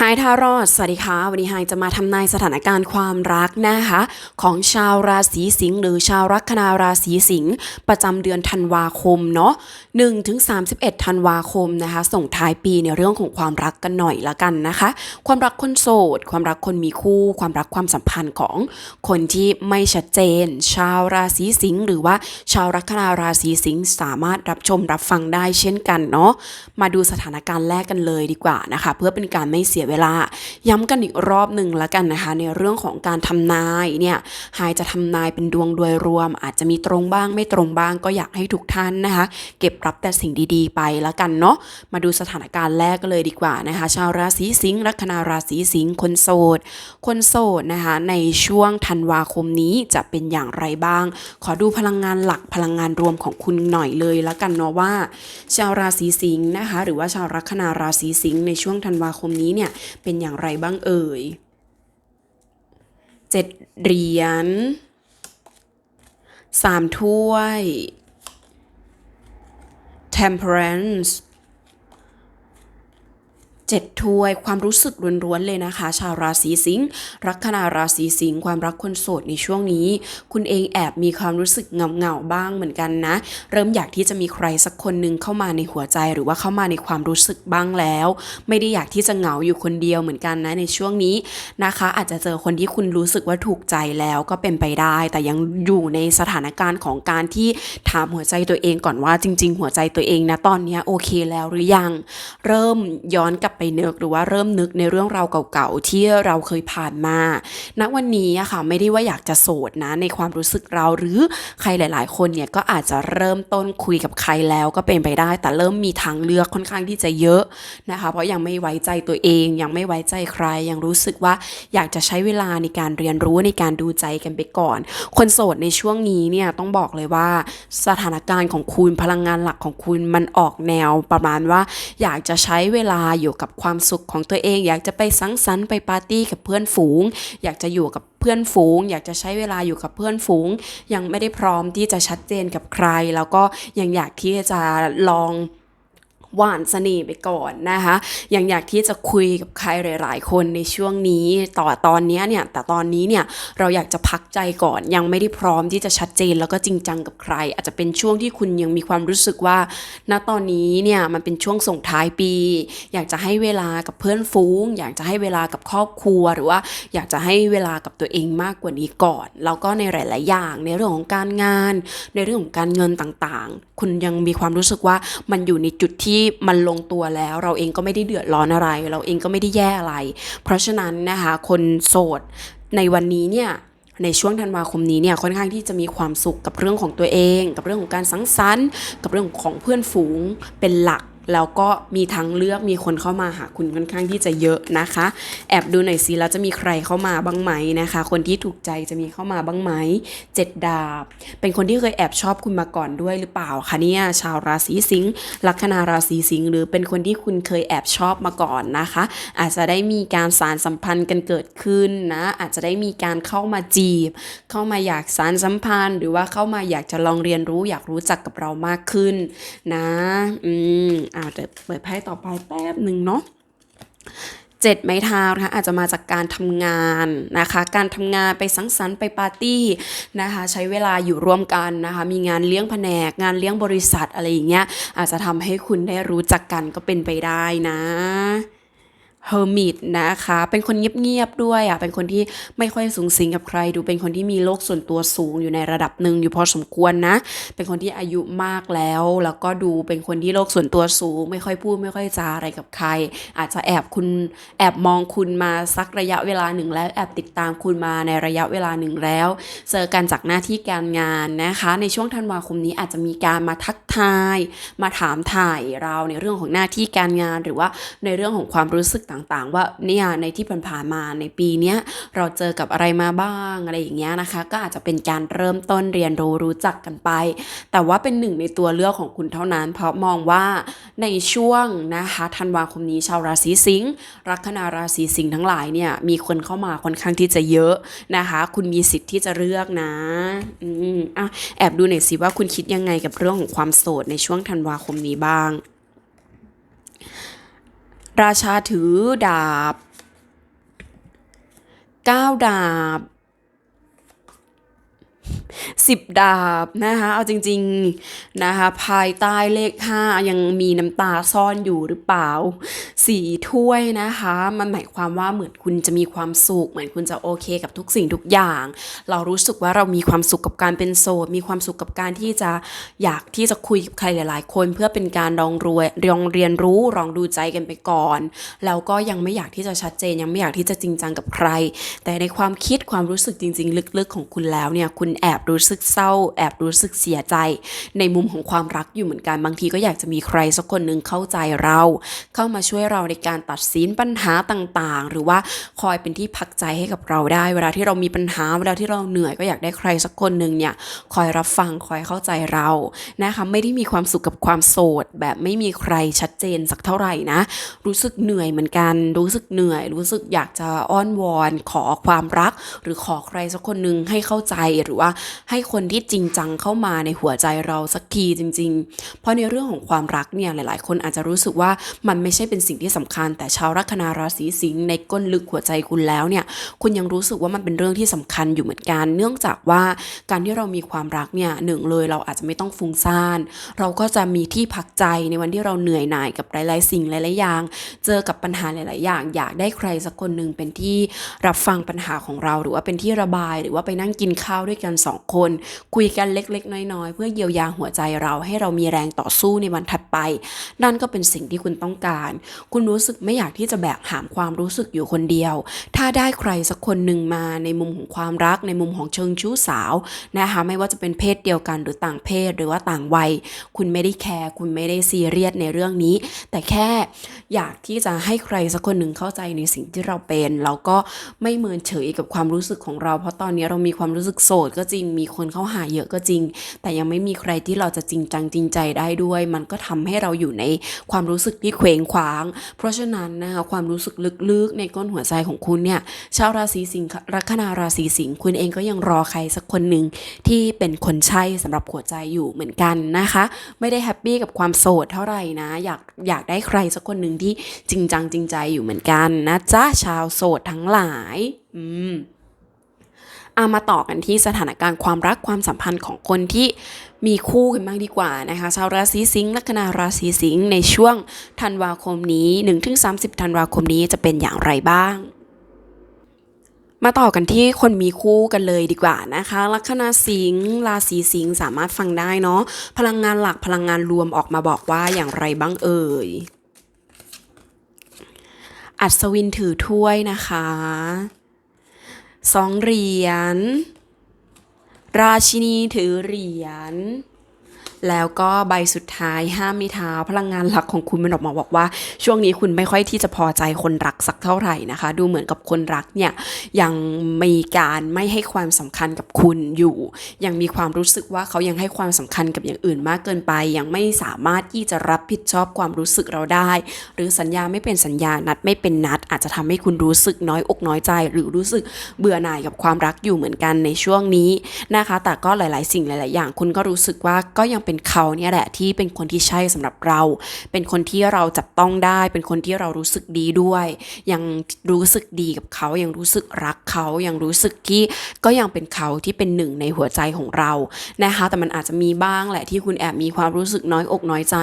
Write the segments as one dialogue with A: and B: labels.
A: ไฮทารอด สวัสดีค่ะ วันนี้ไฮจะมาทำนายสถานการณ์ความรักนะคะ ของชาวราศีสิงห์หรือชาวลัคนาราศีสิงห์ประจำเดือนธันวาคมเนาะ1ถึง31 ธันวาคมนะคะ ส่งท้ายปีในเรื่องของความรักกันหน่อยละกันนะคะ ความรักคนโสด ความรักคนมีคู่ ความรักความสัมพันธ์ของคนที่ไม่ชัดเจน ชาวราศีสิงห์หรือว่าชาวลัคนาราศีสิงห์สามารถรับชมรับฟังได้เช่นกันเนาะมาดูสถานการณ์แรกกันเลยดีกว่านะคะ เพื่อเป็นการไม่เสียเวลา ย้ำกันอีกรอบหนึ่งแล้วกันนะคะ ในเรื่องของการทำนายเนี่ยหายจะทำนายเป็นดวงโดยรวม อาจจะมีตรงบ้างไม่ตรงบ้างก็อยากให้ทุกท่านนะคะ เก็บรับแต่สิ่งดีๆ ไปแล้วกันเนาะมาดูสถานการณ์แรกกันเลยดีกว่านะคะ ชาวราศีสิงห์ลัคนาราศีสิงห์คนโสดคนโสดนะคะในช่วงธันวาคมนี้จะเป็นอย่างไรบ้าง ขอดูพลังงานหลักพลังงานรวมของคุณหน่อยเลยแล้วกันเนาะว่า ชาวราศีสิงห์นะคะ หรือว่าชาวลัคนาราศีสิงห์ในช่วงธันวาคมนี้เนี่ยเป็นอย่างไรบ้างเอ่ยเจ็ดเหรียญสามถ้วย temperance เจ็ดถ้วยความรู้สึกล้วนๆเลยนะคะ ชาวราศีสิงห์ลัคนาราศีสิงห์ความรักคนโสดในช่วงนี้ คุณเองแอบมีความรู้สึกเงาๆบ้างเหมือนกันนะ เริ่มอยากที่จะมีใครสักคนหนึ่งเข้ามาในหัวใจหรือว่าเข้ามาในความรู้สึกบ้างแล้ว ไม่ได้อยากที่จะเหงาอยู่คนเดียวเหมือนกันนะในช่วงนี้นะคะ อาจจะเจอคนที่คุณรู้สึกว่าถูกใจแล้วก็เป็นไปได้ แต่ยังอยู่ในสถานการณ์ของการที่ถามหัวใจตัวเองก่อนว่าจริง ๆ หัวใจตัวเองนะตอนนี้โอเคแล้วหรือยัง เริ่มย้อนกลับไปนึกหรือว่าเริ่มนึกในเรื่องราวเก่าๆที่เราเคยผ่านมาณวันนี้อะค่ะไม่ได้ว่าอยากจะโสดนะในความรู้สึกเราหรือใครหลาย ๆ คนเนี่ยก็อาจจะเริ่มต้นคุยกับใครแล้วก็เป็นไปได้ แต่เริ่มมีทางเลือกค่อนข้างที่จะเยอะนะคะเพราะยังไม่ไว้ใจตัวเอง ยังไม่ไว้ใจใคร ยังรู้สึกว่าอยากจะใช้เวลาในการเรียนรู้ในการดูใจกันไปก่อน คนโสดในช่วงนี้เนี่ยต้องบอกเลยว่าสถานการณ์ของคุณพลังงานหลักของคุณมันออกแนวประมาณว่า อยากจะใช้เวลาอยู่กับความสุขของตัวเอง อยากจะไปสังสรรค์ไปปาร์ตี้กับเพื่อนฝูง อยากจะอยู่กับเพื่อนฝูง อยากจะใช้เวลาอยู่กับเพื่อนฝูง ยังไม่ได้พร้อมที่จะชัดเจนกับใคร แล้วก็ยังอยากที่จะลอง หวานเสน่ห์ไปก่อนนะคะยังอยากที่จะคุยกับใครหลาย ๆ คนในช่วงนี้ต่อตอนนี้เนี่ยแต่ตอนนี้เนี่ยเราอยากจะพักใจก่อน ยังไม่ได้พร้อมที่จะชัดเจนแล้วก็จริงจังกับใคร อาจจะเป็นช่วงที่คุณยังมีความรู้สึกว่า ณตอนนี้เนี่ยมันเป็นช่วงส่งท้ายปี อยากจะให้เวลากับเพื่อนฝูงอยากจะให้เวลากับครอบครัวหรือว่า อยากจะให้เวลากับตัวเองมากกว่านี้ก่อน แล้วก็ในหลาย ๆ อย่างในเรื่องของการงาน ในเรื่องของการเงินต่าง ๆ คุณยังมีความรู้สึกว่ามันอยู่ในจุดที่มันลงตัวแล้ว เราเองก็ไม่ได้เดือดร้อนอะไร เราเองก็ไม่ได้แย่อะไร เพราะฉะนั้นนะคะคนโสดในวันนี้เนี่ยในช่วงธันวาคมนี้เนี่ยค่อนข้างที่จะมีความสุขกับเรื่องของตัวเอง กับเรื่องของการสังสรรค์ กับเรื่องของเพื่อนฝูงเป็นหลัก แล้วก็มีทางเลือกมีคนเข้ามาหาคุณค่อนข้างที่จะเยอะนะคะ แอบดูหน่อยสิแล้วจะมีใครเข้ามาบ้างไหมนะคะ คนที่ถูกใจจะมีเข้ามาบ้างไหมเจ็ดดาบ เป็นคนที่เคยแอบชอบคุณมาก่อนด้วยหรือเปล่าคะเนี่ยชาวราศีสิงห์ลัคนาราศีสิงห์หรือเป็นคนที่คุณเคยแอบชอบมาก่อนนะคะ อาจจะได้มีการสารสัมพันธ์กันเกิดขึ้นนะ อาจจะได้มีการเข้ามาจีบ เข้ามาอยากสารสัมพันธ์ หรือว่าเข้ามาอยากจะลองเรียนรู้อยากรู้จักกับเรามากขึ้นนะ อืมอ่าเดี๋ยวเปิดไพ่ต่อไปแป๊บหนึ่งเนาะเจ็ดไม้เท้านะคะอาจจะมาจากการทำงานนะคะ การทำงานไปสังสรรค์ไปปาร์ตี้นะคะใช้เวลาอยู่ร่วมกันนะคะมีงานเลี้ยงแผนก งานเลี้ยงบริษัทอะไรอย่างเงี้ยอาจจะทำให้คุณได้รู้จักกันก็เป็นไปได้นะ เฮอร์มิตนะคะ เป็นคนเงียบๆด้วยอะ เป็นคนที่ไม่ค่อยสูงสิงกับใคร ดูเป็นคนที่มีโลกส่วนตัวสูงอยู่ในระดับหนึ่งอยู่พอสมควรนะ เป็นคนที่อายุมากแล้ว แล้วก็ดูเป็นคนที่โลกส่วนตัวสูง ไม่ค่อยพูดไม่ค่อยจาอะไรกับใคร อาจจะแอบคุณแอบมองคุณมาสักระยะเวลาหนึ่งแล้วแอบติดตามคุณมาในระยะเวลาหนึ่งแล้ว เจอกันจากหน้าที่การงานนะคะ ในช่วงธันวาคมนี้อาจจะมีการมาทักทาย มาถามถ่ายเราในเรื่องของหน้าที่การงาน หรือว่าในเรื่องของความรู้สึกต่างๆ ว่าเนี่ยในที่ผ่านๆมาในปีนี้เราเจอกับอะไรมาบ้างอะไรอย่างเงี้ยนะคะ ก็อาจจะเป็นการเริ่มต้นเรียนรู้รู้จักกันไป แต่ว่าเป็นหนึ่งในตัวเลือกของคุณเท่านั้น เพราะมองว่าในช่วงนะคะธันวาคมนี้ชาวราศีสิงห์ลัคนาราศีสิงห์ทั้งหลายเนี่ยมีคนเข้ามาค่อนข้างที่จะเยอะนะคะ คุณมีสิทธิ์ที่จะเลือกนะอืมอะแอบดูหน่อยสิว่าคุณคิดยังไงกับเรื่องของความโสดในช่วงธันวาคมนี้บ้าง ราชาถือดาบ 9 ดาบ สิบดาบนะคะเอาจริงๆนะคะภายใต้เลข 5 ยังมีน้ำตาซ่อนอยู่หรือเปล่าสีถ้วยนะคะ มันหมายความว่าเหมือนคุณจะมีความสุข เหมือนคุณจะโอเคกับทุกสิ่งทุกอย่าง เรารู้สึกว่าเรามีความสุขกับการเป็นโสดมีความสุขกับการที่จะอยากที่จะคุยกับใครหลาย ๆ คนเพื่อเป็นการลองรวยลองเรียนรู้ลองดูใจกันไปก่อน แล้วก็ยังไม่อยากที่จะชัดเจนยังไม่อยากที่จะจริงจังกับใคร แต่ในความคิดความรู้สึกจริง ๆ ลึกๆของคุณแล้วเนี่ยคุณแอบรู้สึกเศร้า แอบรู้สึกเสียใจ ในมุมของความรักอยู่เหมือนกันบางทีก็อยากจะมีใครสักคนหนึ่งเข้าใจเรา เข้ามาช่วยเราในการตัดสินปัญหาต่างๆ หรือว่าคอยเป็นที่พักใจให้กับเราได้ เวลาที่เรามีปัญหาเวลาที่เราเหนื่อยก็อยากได้ใครสักคนหนึ่งเนี่ยคอยรับฟังคอยเข้าใจเรานะคะไม่ได้มีความสุขกับความโสด แบบไม่มีใครชัดเจนสักเท่าไหร่นะ รู้สึกเหนื่อยเหมือนกัน รู้สึกเหนื่อย รู้สึกอยากจะอ้อนวอน ขอความรัก หรือขอใครสักคนหนึ่งให้เข้าใจหรือว่าให้คนที่จริงจังเข้ามาในหัวใจเราสักทีจริง ๆ เพราะในเรื่องของความรักเนี่ยหลายๆ คนอาจจะรู้สึกว่ามันไม่ใช่เป็นสิ่งที่สำคัญ แต่ชาวลัคนาราศีสิงห์ในก้นลึกหัวใจคุณแล้วเนี่ยคุณยังรู้สึกว่ามันเป็นเรื่องที่สำคัญอยู่เหมือนกัน เนื่องจากว่าการที่เรามีความรักเนี่ยหนึ่งเลยเราอาจจะไม่ต้องฟุ้งซ่าน เราก็จะมีที่พักใจในวันที่เราเหนื่อยหน่ายกับหลาย ๆ สิ่งหลายๆอย่าง เจอกับปัญหาหลาย ๆ อย่าง อยากได้ใครสักคนหนึ่งเป็นที่รับฟังปัญหาของเรา หรือว่าเป็นที่ระบาย หรือว่าไปนั่งกินข้าวด้วยกันสองคน คุยกันเล็กๆ น้อยๆ เพื่อเยียวยาหัวใจเราให้เรามีแรงต่อสู้ในวันถัดไป นั่นก็เป็นสิ่งที่คุณต้องการ คุณรู้สึกไม่อยากที่จะแบกหามความรู้สึกอยู่คนเดียว ถ้าได้ใครสักคนหนึ่งมาในมุมของความรักในมุมของเชิงชู้สาวนะคะไม่ว่าจะเป็นเพศเดียวกันหรือต่างเพศหรือว่าต่างวัย คุณไม่ได้แคร์คุณไม่ได้ซีเรียสในเรื่องนี้ แต่แค่อยากที่จะให้ใครสักคนหนึ่งเข้าใจในสิ่งที่เราเป็นแล้วก็ไม่เมินเฉยกับความรู้สึกของเรา เพราะตอนนี้เรามีความรู้สึกโสดก็จริง มีคนเข้าหาเยอะก็จริง แต่ยังไม่มีใครที่เราจะจริงจังจริงใจได้ด้วย มันก็ทำให้เราอยู่ในความรู้สึกที่เคว้งคว้าง เพราะฉะนั้นนะคะความรู้สึกลึกๆในก้นหัวใจของคุณเนี่ยชาวราศีสิงห์ลัคนาราศีสิงห์คุณเองก็ยังรอใครสักคนหนึ่งที่เป็นคนใช่สำหรับหัวใจอยู่เหมือนกันนะคะ ไม่ได้แฮปปี้กับความโสดเท่าไหร่นะอยากอยากได้ใครสักคนหนึ่งที่จริงจังจริงใจอยู่เหมือนกันนะจ๊ะชาวโสดทั้งหลาย อืม อามาต่อกันที่สถานการณ์ความรักความสัมพันธ์ของคนที่มีคู่กันบ้างดีกว่านะคะชาวราศีสิงห์ลัคนาราศีสิงห์ในช่วงธันวาคมนี้1-30ธันวาคมนี้จะเป็นอย่างไรบ้างมาต่อกันที่คนมีคู่กันเลยดีกว่านะคะ ลัคนาสิงห์ราศีสิงห์สามารถฟังได้เนาะพลังงานหลักพลังงานรวมออกมาบอกว่าอย่างไรบ้างเอ่ย อัศวินถือถ้วยนะคะ สองเหรียญ ราชินีถือเหรียญ แล้วก็ใบสุดท้ายห้ามมีเท้าพลังงานหลักของคุณมันออกมาบอกว่า ช่วงนี้คุณไม่ค่อยที่จะพอใจคนรักสักเท่าไหร่นะคะ ดูเหมือนกับคนรักเนี่ยยังมีการไม่ให้ความสำคัญกับคุณอยู่ ยังมีความรู้สึกว่าเขายังให้ความสำคัญกับอย่างอื่นมากเกินไป ยังไม่สามารถที่จะรับผิดชอบความรู้สึกเราได้ หรือสัญญาไม่เป็นสัญญานัดไม่เป็นนัด อาจจะทำให้คุณรู้สึกน้อยอกน้อยใจ หรือรู้สึกเบื่อหน่ายกับความรักอยู่เหมือนกันในช่วงนี้นะคะ แต่ก็หลาย ๆ สิ่งหลาย ๆ อย่าง คุณก็รู้สึกว่าก็ยังเป็นเขาเนี่ยแหละที่เป็นคนที่ใช่สำหรับเรา เป็นคนที่เราจับต้องได้ เป็นคนที่เรารู้สึกดีด้วย ยังรู้สึกดีกับเขา ยังรู้สึกรักเขา ยังรู้สึกที่ก็ยังเป็นเขาที่เป็นหนึ่งในหัวใจของเรานะคะ แต่มันอาจจะมีบ้างแหละที่คุณแอบมีความรู้สึกน้อยอกน้อยใจ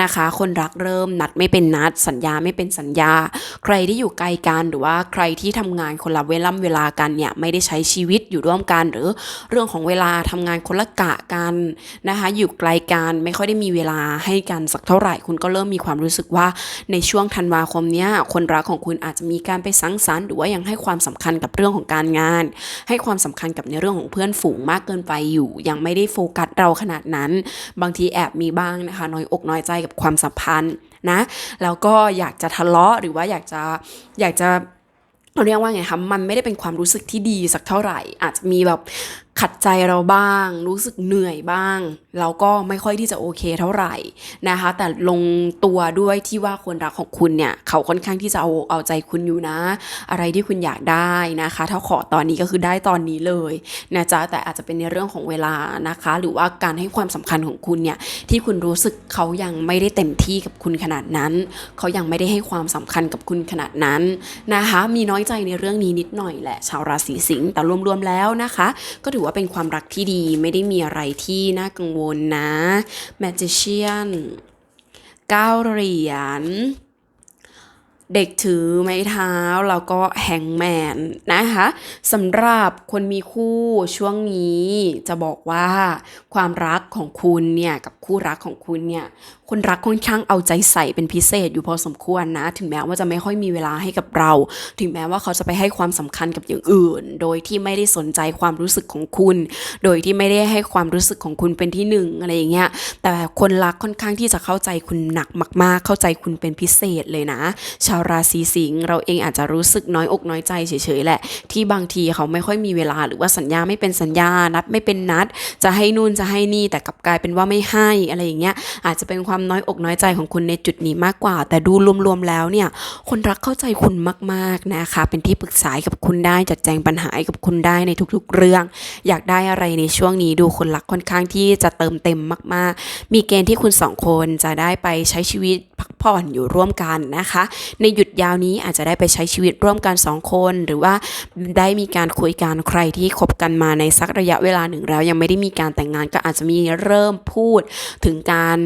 A: นะคะ คนรักเริ่มนัดไม่เป็นนัด สัญญาไม่เป็นสัญญา ใครที่อยู่ไกลกันหรือว่าใครที่ทำงานคนละเวล่ำเวลากันเนี่ยไม่ได้ใช้ชีวิตอยู่ร่วมกันหรือเรื่องของเวลาทำงานคนละกะกันนะคะอยู่ไกลกันไม่ค่อยได้มีเวลาให้กันสักเท่าไหร่ คุณก็เริ่มมีความรู้สึกว่าในช่วงธันวาคมเนี้ยคนรักของคุณอาจจะมีการไปสังสรรค์หรือว่ายังให้ความสำคัญกับเรื่องของการงาน ให้ความสำคัญกับในเรื่องของเพื่อนฝูงมากเกินไปอยู่ ยังไม่ได้โฟกัสเราขนาดนั้น บางทีแอบมีบ้างนะคะน้อยอกน้อยใจกับความสัมพันธ์นะแล้วก็อยากจะทะเลาะหรือว่าอยากจะอยากจะเราเรียกว่าไงคะมันไม่ได้เป็นความรู้สึกที่ดีสักเท่าไหร่ อาจจะมีแบบ ขัดใจเราบ้าง รู้สึกเหนื่อยบ้างเราก็ไม่ค่อยที่จะโอเคเท่าไหร่นะคะ แต่ลงตัวด้วยที่ว่าคนรักของคุณเนี่ย เขาค่อนข้างที่จะเอาเอาใจคุณอยู่นะ อะไรที่คุณอยากได้นะคะ ถ้าขอตอนนี้ก็คือได้ตอนนี้เลยนะจ๊ะแต่อาจจะเป็นในเรื่องของเวลานะคะ หรือว่าการให้ความสำคัญของคุณเนี่ยที่คุณรู้สึกเขายังไม่ได้เต็มที่กับคุณขนาดนั้น เขายังไม่ได้ให้ความสำคัญกับคุณขนาดนั้นนะคะ มีน้อยใจในเรื่องนี้นิดหน่อยแหละ ชาวราศีสิงห์แต่รวมๆแล้วนะคะ ก็ถือว่าเป็นความรักที่ดีไม่ได้มีอะไรที่น่ากังวลนะ Magician เก้าเหรียญ เด็กถือไม้เท้าแล้วก็แฮงแมนนะคะสำหรับคนมีคู่ช่วงนี้จะบอกว่าความรักของคุณเนี่ยกับคู่รักของคุณเนี่ยคนรักค่อนข้างเอาใจใส่เป็นพิเศษอยู่พอสมควรนะ ถึงแม้ว่าจะไม่ค่อยมีเวลาให้กับเรา ถึงแม้ว่าเขาจะไปให้ความสำคัญกับอย่างอื่น โดยที่ไม่ได้สนใจความรู้สึกของคุณ โดยที่ไม่ได้ให้ความรู้สึกของคุณเป็นที่หนึ่งอะไรอย่างเงี้ยแต่คนรักค่อนข้างที่จะเข้าใจคุณหนักมาก ๆ เข้าใจคุณเป็นพิเศษเลยนะชาวราศีสิงห์เราเองอาจจะรู้สึกน้อยอกน้อยใจเฉยๆแหละ ที่บางทีเขาไม่ค่อยมีเวลาหรือว่าสัญญาไม่เป็นสัญญานัดไม่เป็นนัด จะให้นู่นจะให้นี่แต่กลับกลายเป็นว่าไม่ให้อะไรอย่างเงี้ยอาจจะเป็นความน้อยอกน้อยใจของคุณในจุดนี้มากกว่า แต่ดูรวมๆแล้วเนี่ยคนรักเข้าใจคุณมากๆนะคะ เป็นที่ปรึกษาให้กับคุณได้จัดแจงปัญหาให้กับคุณได้ในทุกๆ เรื่อง อยากได้อะไรในช่วงนี้ดูคนรักค่อนข้างที่จะเติมเต็มมาก ๆ มีเกณฑ์ที่คุณสองคนจะได้ไปใช้ชีวิตพักผ่อนอยู่ร่วมกันนะคะ ในในหยุดยาวนี้อาจจะได้ไปใช้ชีวิตร่วมกันสองคน หรือว่าได้มีการคุยกันใครที่คบกันมาในสักระยะเวลาหนึ่งแล้ว ยังไม่ได้มีการแต่งงานก็อาจจะมีเริ่มพูด ถึงการ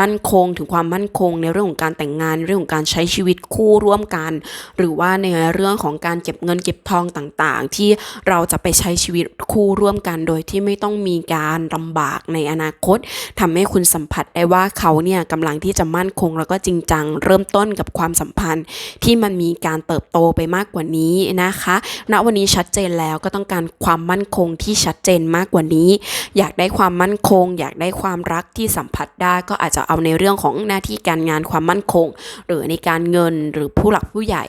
A: มั่นคง ถึงความมั่นคง ในเรื่องของการแต่งงานเรื่องของการใช้ชีวิตคู่ร่วมกัน หรือว่าในเรื่องของการเก็บเงินเก็บทองต่างๆ ที่เราจะไปใช้ชีวิตคู่ร่วมกัน โดยที่ไม่ต้องมีการลำบากในอนาคตทำให้คุณสัมผัสได้ว่าเขาเนี่ยกำลังที่จะมั่นคงแล้วก็จริงจัง เริ่มต้นกับความสัมพันธ์ที่มันมีการเติบโตไปมากกว่านี้นะคะณวันนี้ชัดเจนแล้วก็ต้องการความมั่นคงที่ชัดเจนมากกว่านี้ อยากได้ความมั่นคง อยากได้ความรักที่สัมผัสได้ก็อาจจะเอาในเรื่องของหน้าที่การงานความมั่นคง หรือในการเงินหรือผู้หลักผู้ใหญ่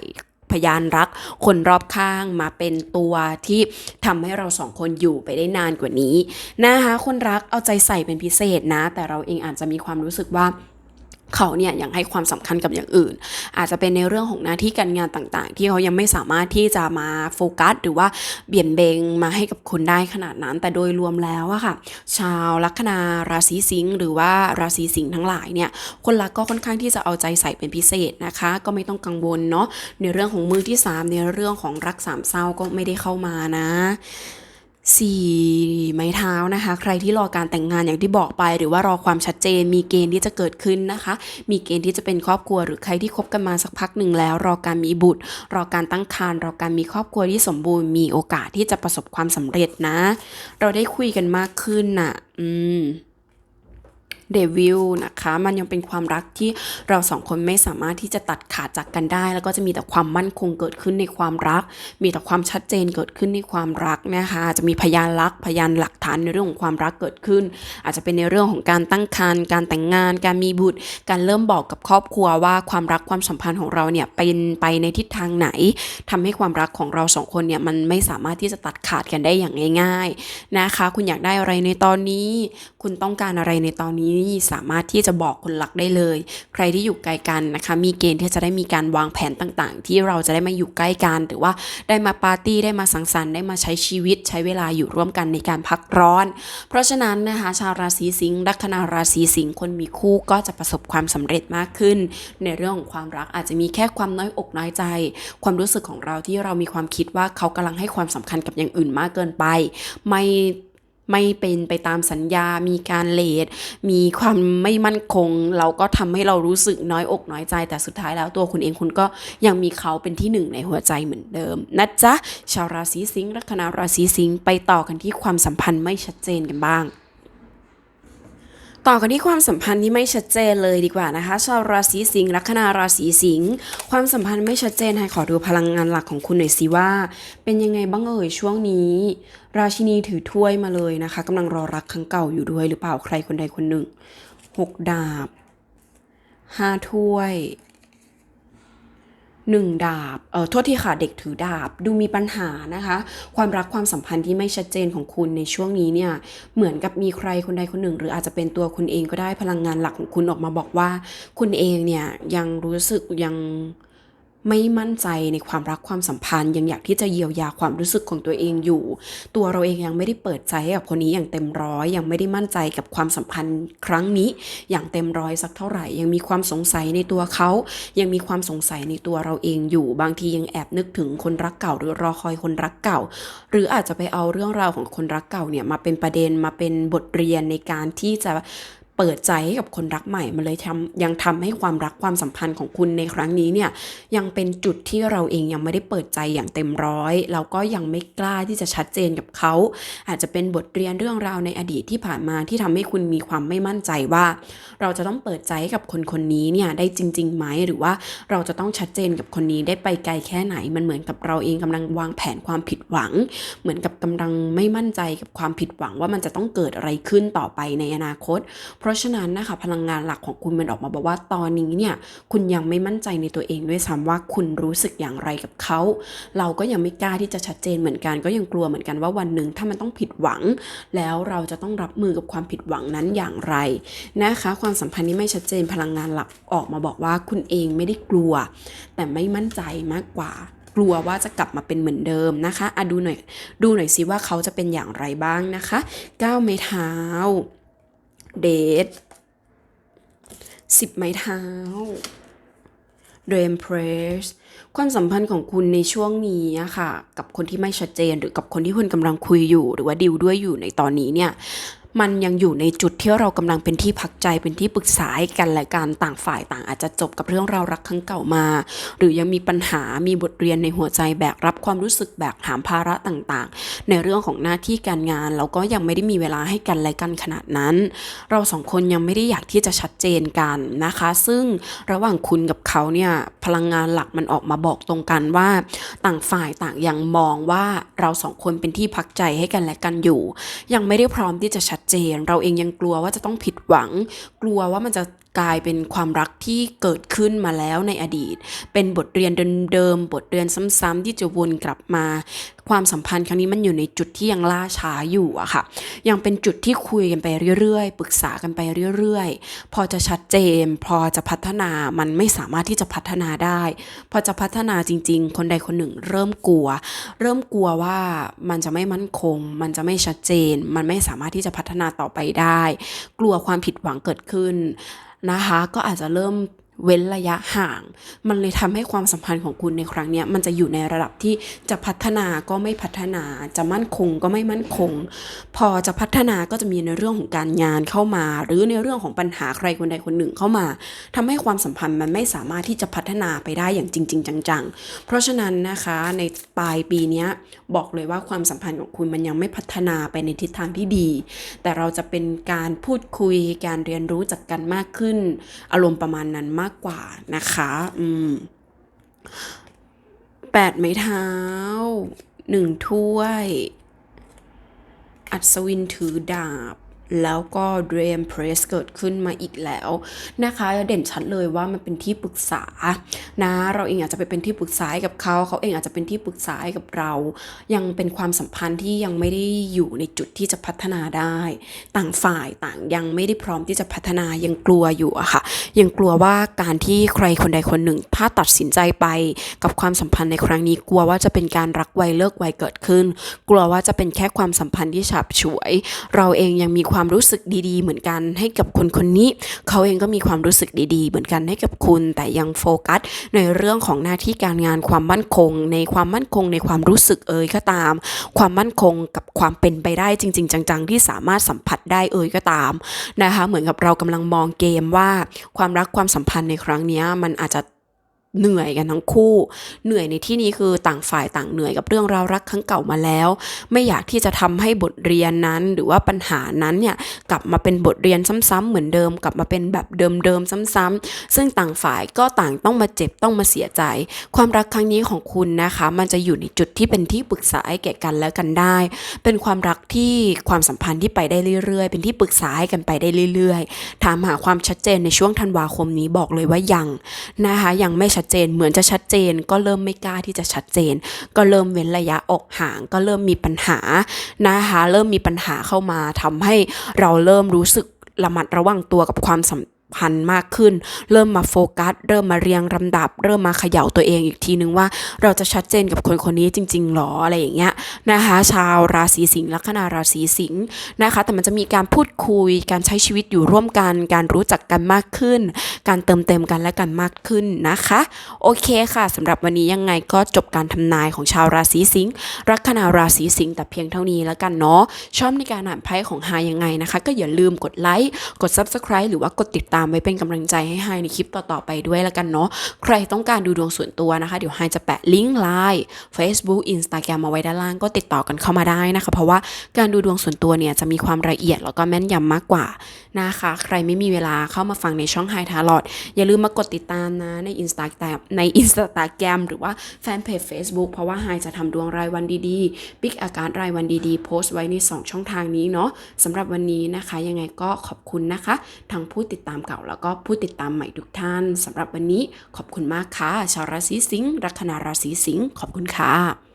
A: พยานรักคนรอบข้างมาเป็นตัวที่ทำให้เราสองคนอยู่ไปได้นานกว่านี้นะคะคนรักเอาใจใส่เป็นพิเศษนะ แต่เราเองอาจจะมีความรู้สึกว่า เขาเนี่ยยังให้ความสำคัญกับอย่างอื่น อาจจะเป็นในเรื่องของหน้าที่การงานต่างๆ ที่เขายังไม่สามารถที่จะมาโฟกัสหรือว่าเบี่ยนเบงมาให้กับคุณได้ขนาดนั้น แต่โดยรวมแล้วอะค่ะ ชาวลัคนาราศีสิงห์หรือว่าราศีสิงห์ทั้งหลายเนี่ยคนรักก็ค่อนข้างที่จะเอาใจใส่เป็นพิเศษนะคะ ก็ไม่ต้องกังวลเนาะในเรื่องของมือที่ 3 ในเรื่องของรักสามเศร้าก็ไม่ได้เข้ามานะ สี่ไม้เท้านะคะ ใครที่รอการแต่งงานอย่างที่บอกไป หรือว่ารอความชัดเจน มีเกณฑ์ที่จะเกิดขึ้นนะคะ มีเกณฑ์ที่จะเป็นครอบครัว หรือใครที่คบกันมาสักพักหนึ่งแล้ว รอการมีบุตร รอการตั้งครรภ์รอการมีครอบครัวที่สมบูรณ์มีโอกาสที่จะประสบความสำเร็จนะ เราได้คุยกันมากขึ้นน่ะ อืม เดวิลนะคะ มันยังเป็นความรักที่เราสองคนไม่สามารถที่จะตัดขาดจากกันได้ แล้วก็จะมีแต่ความมั่นคงเกิดขึ้นในความรัก มีแต่ความชัดเจนเกิดขึ้นในความรักนะคะจจะมีพยานรักพยานหลักฐานในเรื่องของความรักเกิดขึ้น อาจจะเป็นในเรื่องของการตั้งครรภ์การแต่งงาน การมีบุตร การเริ่มบอกกับครอบครัวว่าความรักความสัมพันธ์ของเราเนี่ยเป็นไปในทิศทางไหนทำให้ความรักของเราสองคนเนี่ยมันไม่สามารถที่จะตัดขาดกันได้อย่างง่าย ๆนะคะ คุณอยากได้อะไรในตอนนี้ คุณต้องการอะไรในตอนนี้สามารถที่จะบอกคนรักได้เลย ใครที่อยู่ไกลกันนะคะ มีเกณฑ์ที่จะได้มีการวางแผนต่างๆ ที่เราจะได้มาอยู่ใกล้กัน หรือว่าได้มาปาร์ตี้ได้มาสังสรรค์ได้มาใช้ชีวิตใช้เวลาอยู่ร่วมกันในการพักร้อน เพราะฉะนั้นนะคะชาวราศีสิงห์ลัคนาราศีสิงห์คนมีคู่ก็จะประสบความสำเร็จมากขึ้น ในเรื่องของความรักอาจจะมีแค่ความน้อยอกน้อยใจ ความรู้สึกของเราที่เรามีความคิดว่าเขากำลังให้ความสำคัญกับอย่างอื่นมากเกินไป ไม่ ไม่เป็นไปตามสัญญา มีการเลทมีความไม่มั่นคง เราก็ทำให้เรารู้สึกน้อยอกน้อยใจ แต่สุดท้ายแล้วตัวคุณเองคุณก็ยังมีเขาเป็นที่หนึ่งในหัวใจเหมือนเดิมนะจ๊ะ ชาวราศีสิงห์ลัคนาราศีสิงห์ไปต่อกันที่ความสัมพันธ์ไม่ชัดเจนกันบ้าง ต่อกันที่ความสัมพันธ์ที่ไม่ชัดเจนเลยดีกว่านะคะ ชาวราศีสิงห์ลัคนาราศีสิงห์ความสัมพันธ์ไม่ชัดเจนให้ขอดูพลังงานหลักของคุณหน่อยสิว่า เป็นยังไงบ้างเอ่ยช่วงนี้ ราชินีถือถ้วยมาเลยนะคะกำลังรอรักครั้งเก่าอยู่ด้วยหรือเปล่าใครคนใดคนหนึ่งหกดาบห้าถ้วย หนึ่งดาบ เอ่อ โทษทีค่ะ เด็กถือดาบ ดูมีปัญหานะคะ ความรักความสัมพันธ์ที่ไม่ชัดเจนของคุณในช่วงนี้เนี่ย เหมือนกับมีใครคนใดคนหนึ่ง หรืออาจจะเป็นตัวคุณเองก็ได้พลังงานหลักของคุณออกมาบอกว่า คุณเองเนี่ยยังรู้สึกยัง ไม่มั่นใจในความรักความสัมพันธ์ ยังอยากที่จะเยียวยาความรู้สึกของตัวเองอยู่ ตัวเราเองยังไม่ได้เปิดใจให้กับคนนี้อย่างเต็มร้อยยังไม่ได้มั่นใจกับความสัมพันธ์ครั้งนี้ อย่างเต็มร้อยสักเท่าไหร่ ยังมีความสงสัยในตัวเขา ยังมีความสงสัยในตัวเราเองอยู่ บางทียังแอบนึกถึงคนรักเก่า หรือรอคอยคนรักเก่า หรืออาจจะไปเอาเรื่องราวของคนรักเก่าเนี่ยมาเป็นประเด็นมาเป็นบทเรียนในการที่จะ เปิดใจให้กับคนรักใหม่ มันเลยทำยังทำให้ความรักความสัมพันธ์ของคุณในครั้งนี้เนี่ยยังเป็นจุดที่เราเองยังไม่ได้เปิดใจอย่างเต็มร้อยเราก็ยังไม่กล้าที่จะชัดเจนกับเขา อาจจะเป็นบทเรียนเรื่องราวในอดีตที่ผ่านมาที่ทำให้คุณมีความไม่มั่นใจว่า เราจะต้องเปิดใจให้กับคนคนนี้เนี่ยได้จริงๆไหมหรือว่าเราจะต้องชัดเจนกับคนนี้ได้ไปไกลแค่ไหน มันเหมือนกับเราเองกำลังวางแผนความผิดหวัง เหมือนกับกำลังไม่มั่นใจกับความผิดหวังว่ามันจะต้องเกิดอะไรขึ้นต่อไปในอนาคตเพราะฉะนั้นนะคะพลังงานหลักของคุณมันออกมาบอกว่าตอนนี้เนี่ยคุณยังไม่มั่นใจในตัวเองด้วยซ้ำว่าคุณรู้สึกอย่างไรกับเขา เราก็ยังไม่กล้าที่จะชัดเจนเหมือนกันก็ยังกลัวเหมือนกันว่าวันหนึ่งถ้ามันต้องผิดหวัง แล้วเราจะต้องรับมือกับความผิดหวังนั้นอย่างไรนะคะ ความสัมพันธ์นี้ไม่ชัดเจนพลังงานหลักออกมาบอกว่าคุณเองไม่ได้กลัว แต่ไม่มั่นใจมากกว่ากลัวว่าจะกลับมาเป็นเหมือนเดิมนะคะอะดูหน่อยดูหน่อยสิว่าเขาจะเป็นอย่างไรบ้างนะคะก้าวไม้เท้า เดทสิบไม้เท้าเดมเพรสความสัมพันธ์ของคุณในช่วงนี้อะค่ะ กับคนที่ไม่ชัดเจนหรือกับคนที่คุณกำลังคุยอยู่ หรือว่าดิวด้วยอยู่ในตอนนี้เนี่ย มันยังอยู่ในจุดที่เรากำลังเป็นที่พักใจเป็นที่ปรึกษาให้กันและกันต่างฝ่ายต่างอาจจะจบกับเรื่องราวรักครั้งเก่ามา หรือยังมีปัญหามีบทเรียนในหัวใจแบกรับความรู้สึกแบกหามภาระต่างๆ ในเรื่องของหน้าที่การงานเราก็ยังไม่ได้มีเวลาให้กันและกันขนาดนั้น เราสองคนยังไม่ได้อยากที่จะชัดเจนกันนะคะ ซึ่งระหว่างคุณกับเขาเนี่ยพลังงานหลักมันออกมาบอกตรงกันว่า ต่างฝ่ายต่างยังมองว่าเราสองคนเป็นที่พักใจให้กันและกันอยู่ ยังไม่ได้พร้อมที่จะชัดเจน เราเองยังกลัวว่าจะต้องผิดหวัง กลัวว่ามันจะ กลายเป็นความรักที่เกิดขึ้นมาแล้วในอดีต เป็นบทเรียนเดิมๆ บทเรียนซ้ำๆที่จะวนกลับมา ความสัมพันธ์ครั้งนี้มันอยู่ในจุดที่ยังล่าช้าอยู่อะค่ะ ยังเป็นจุดที่คุยกันไปเรื่อยๆ ปรึกษากันไปเรื่อยๆ พอจะชัดเจน พอจะพัฒนา มันไม่สามารถที่จะพัฒนาได้ พอจะพัฒนาจริง ๆ คนใดคนหนึ่งเริ่มกลัว เริ่มกลัวว่ามันจะไม่มั่นคง มันจะไม่ชัดเจน มันไม่สามารถที่จะพัฒนาต่อไปได้ กลัวความผิดหวังเกิดขึ้น นะคะ ก็อาจจะเริ่ม เว้นระยะห่าง มันเลยทำให้ความสัมพันธ์ของคุณในครั้งนี้มันจะอยู่ในระดับที่จะพัฒนาก็ไม่พัฒนา จะมั่นคงก็ไม่มั่นคง พอจะพัฒนาก็จะมีในเรื่องของการงานเข้ามา หรือในเรื่องของปัญหาใครคนใดคนหนึ่งเข้ามาทำให้ความสัมพันธ์มันไม่สามารถที่จะพัฒนาไปได้อย่างจริง ๆ จัง ๆ เพราะฉะนั้นนะคะในปลายปีนี้บอกเลยว่าความสัมพันธ์ของคุณมันยังไม่พัฒนาไปในทิศทางที่ดี แต่เราจะเป็นการพูดคุยการเรียนรู้จากกันมากขึ้น อารมณ์ประมาณนั้นมากกว่านะคะ อืมแปดไม้เท้าหนึ่งถ้วย อัศวินถือดาบ แล้วก็เดรมเพรสเกิดขึ้นมาอีกแล้วนะคะเด่นชัดเลยว่ามันเป็นที่ปรึกษานะเราเองอาจจะไปเป็นที่ปรึกษาให้กับเขาเขาเองอาจจะเป็นที่ปรึกษาให้กับเรา ยังเป็นความสัมพันธ์ที่ยังไม่ได้อยู่ในจุดที่จะพัฒนาได้ ต่างฝ่ายต่างยังไม่ได้พร้อมที่จะพัฒนายังกลัวอยู่อะค่ะ ยังกลัวว่าการที่ใครคนใดคนหนึ่ง ถ้าตัดสินใจไปกับความสัมพันธ์ในครั้งนี้กลัวว่าจะเป็นการรักไวเลิกไวเกิดขึ้น กลัวว่าจะเป็นแค่ความสัมพันธ์ที่ฉับฉวย เราเองยังมีความความรู้สึกดีๆ เหมือนกันให้กับคนคนนี้ เขาเองก็มีความรู้สึกดีๆ เหมือนกันให้กับคุณ แต่ยังโฟกัส ในเรื่องของหน้าที่การงานความมั่นคง ในความมั่นคงในความรู้สึกเอ่ยก็ตาม ความมั่นคงกับความเป็นไปได้จริง ๆ จัง ๆ ที่สามารถสัมผัสได้เอ่ยก็ตามนะคะ เหมือนกับเรากำลังมองเกมว่าความรักความสัมพันธ์ในครั้งนี้มันอาจจะ เหนื่อยกันทั้งคู่ เหนื่อยในที่นี้คือต่างฝ่ายต่างเหนื่อยกับเรื่องราวรักครั้งเก่ามาแล้ว ไม่อยากที่จะทำให้บทเรียนนั้น หรือว่าปัญหานั้นเนี่ยกลับมาเป็นบทเรียนซ้ำๆเหมือนเดิม กลับมาเป็นแบบเดิมๆซ้ำๆซึ่งต่างฝ่ายก็ต่างต้องมาเจ็บต้องมาเสียใจ ความรักครั้งนี้ของคุณนะคะ มันจะอยู่ในจุดที่เป็นที่ปรึกษาให้แก่กันและกันได้ เป็นความรักที่ความสัมพันธ์ที่ไปได้เรื่อยๆ เป็นที่ปรึกษาให้กันไปได้เรื่อย ๆ ถามหาความชัดเจนในช่วงธันวาคมนี้บอกเลยว่ายังนะคะยังไม่ชัดชัดเจน เหมือนจะชัดเจน ก็เริ่มไม่กล้าที่จะชัดเจน ก็เริ่มเว้นระยะออกห่าง ก็เริ่มมีปัญหานะคะเริ่มมีปัญหาเข้ามาทำให้เราเริ่มรู้สึกระมัดระวังตัวกับความสัม พันมากขึ้น เริ่มมาโฟกัส เริ่มมาเรียงลำดับ เริ่มมาเขย่าตัวเองอีกทีนึงว่าเราจะชัดเจนกับคนคนนี้จริงๆหรออะไรอย่างเงี้ยนะคะ ชาวราศีสิงห์ลัคนาราศีสิงห์นะคะ แต่มันจะมีการพูดคุยการใช้ชีวิตอยู่ร่วมกัน การรู้จักกันมากขึ้น การเติมเต็มกันและกันมากขึ้นนะคะ โอเคค่ะสำหรับวันนี้ยังไงก็จบการทำนายของชาวราศีสิงห์ลัคนาราศีสิงห์แต่เพียงเท่านี้แล้วกันเนาะชอบในการอ่านไพ่ของฮายังไงนะคะ ก็อย่าลืมกดไลค์กด subscribe หรือว่ากดติดตามไว้เป็นกำลังใจให้ไฮในคลิปต่อๆไปด้วยแล้วกันเนาะใครต้องการดูดวงส่วนตัวนะคะ เดี๋ยวไฮจะแปะลิงก์ไลน์ Facebook Instagram มาไว้ด้านล่างก็ติดต่อกันเข้ามาได้นะคะ เพราะว่าการดูดวงส่วนตัวเนี่ยจะมีความละเอียดแล้วก็แม่นยำมากกว่านะคะ ใครไม่มีเวลาเข้ามาฟังในช่องไฮทาร์ลอดอย่าลืมมากดติดตามนะใน Instagram ใน Instagram หรือว่าแฟนเพจ Facebook เพราะว่าไฮจะทำดวงรายวันดีๆปิกอาการรายวันดีๆ โพสต์ไว้ใน 2 ช่องทางนี้เนาะสำหรับวันนี้นะคะ ยังไงก็ขอบคุณนะคะทั้งผู้ติดตามเก่าแล้วก็ผู้ติดตามใหม่ทุกท่านสำหรับวันนี้ขอบคุณมากค่ะ ชาวราศีสิงห์ลัคนาราศีสิงห์ขอบคุณค่ะ